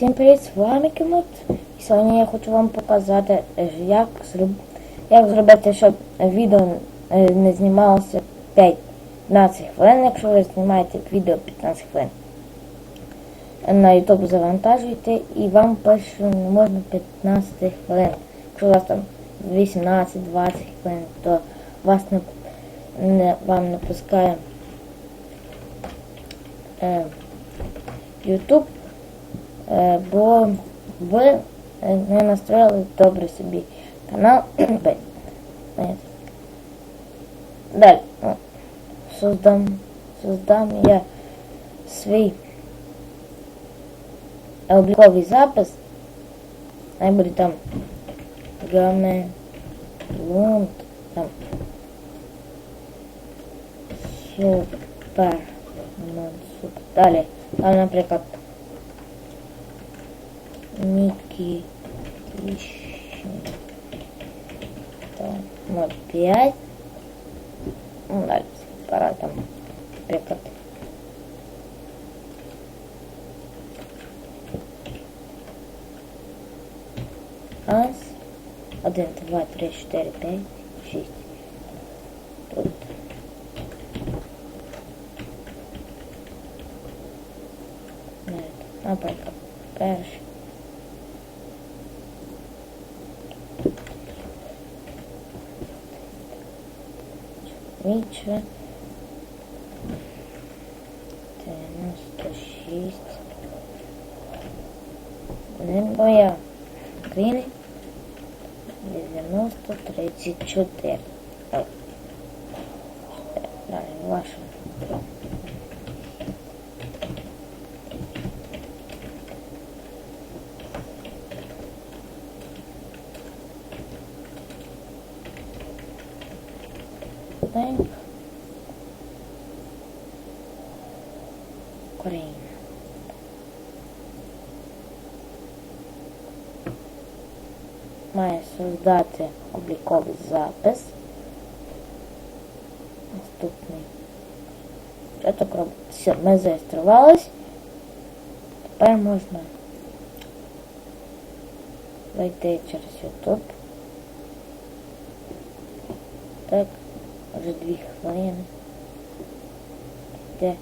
Всім привіт, з вами Кімот. І сьогодні я хочу вам показати, е, як, зроб... як зробити, щоб відео е, не знімалося 15 хвилин, якщо ви знімаєте відео 15 хвилин. На YouTube завантажуєте і вам пише, не можна 15 хвилин. Якщо у вас там 18-20 хвилин, то вас не, не вам не пускає е, YouTube. Е, бо ви е, не настроїли добре собі канал. Далі. Создам, создам я свій обліковий запис. Най буде там гаме, лунт, там супер, ну, супер. Далі, там, наприклад, Ники там 0,5 ну далі пора там наприклад раз один два три чотири п'ять шість тут наприклад перший Віче. 96. Не боя. України. 90, 34. Ой. Далі, ваша. Bank. Україна. Має создати обліковий запис. Наступний. Що так робить? Все, ми зареєструвались. Тепер можна зайти через YouTube. Так, вже дві хвилини. Де?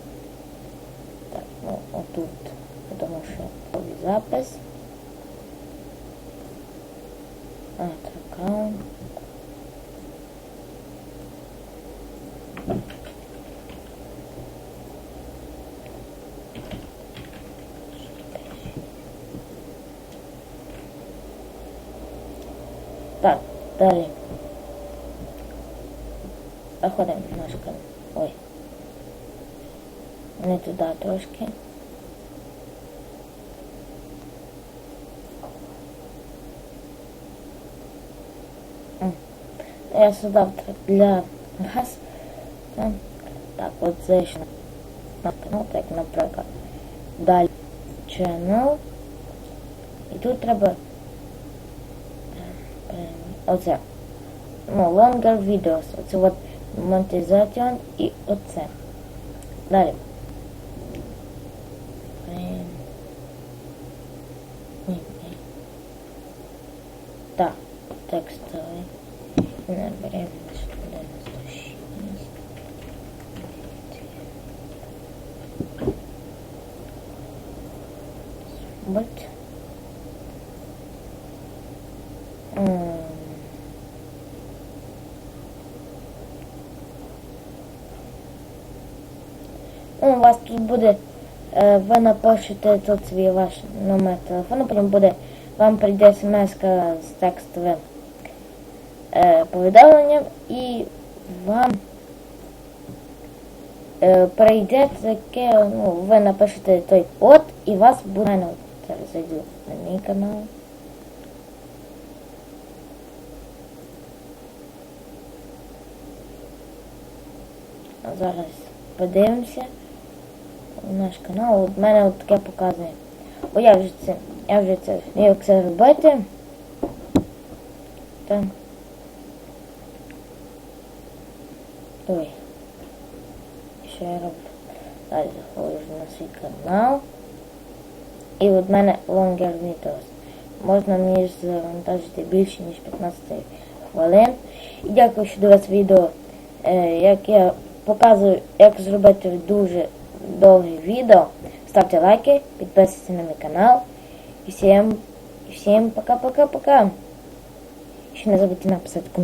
Отут. Тому що запис. А, аккаунт. Так, далі. Заходимо наш. Ой. Не туди трошки. Я создав для. Там. Так, от це ще на канал, наприклад. Далі channel. І тут треба е, оце. Ну, longer videos. Оце от монетизаціон і оце. Далі. Не беремо 96. Ну, у вас тут буде, е, ви напишете тут свій ваш номер телефону, потім буде, вам прийде смс з текстовим е, повідомленням і вам е, прийде таке, ну, ви напишете той код і вас буде, ну, зараз зайду на мій канал. А Зараз подивимося наш канал. От мене от таке показує. О, я вже це, я вже це, як це робити. Так. Ой. Що я роблю? Далі заходжу на свій канал. і від мене Longer Videos. Можна мені завантажити більше, ніж 15 хвилин. І дякую, що дивились відео, е, як я показую, як зробити дуже довге відео. Ставте лайки, підписуйтесь на мій канал. І всім, всім пока-пока-пока. Ще не забудьте написати коментар.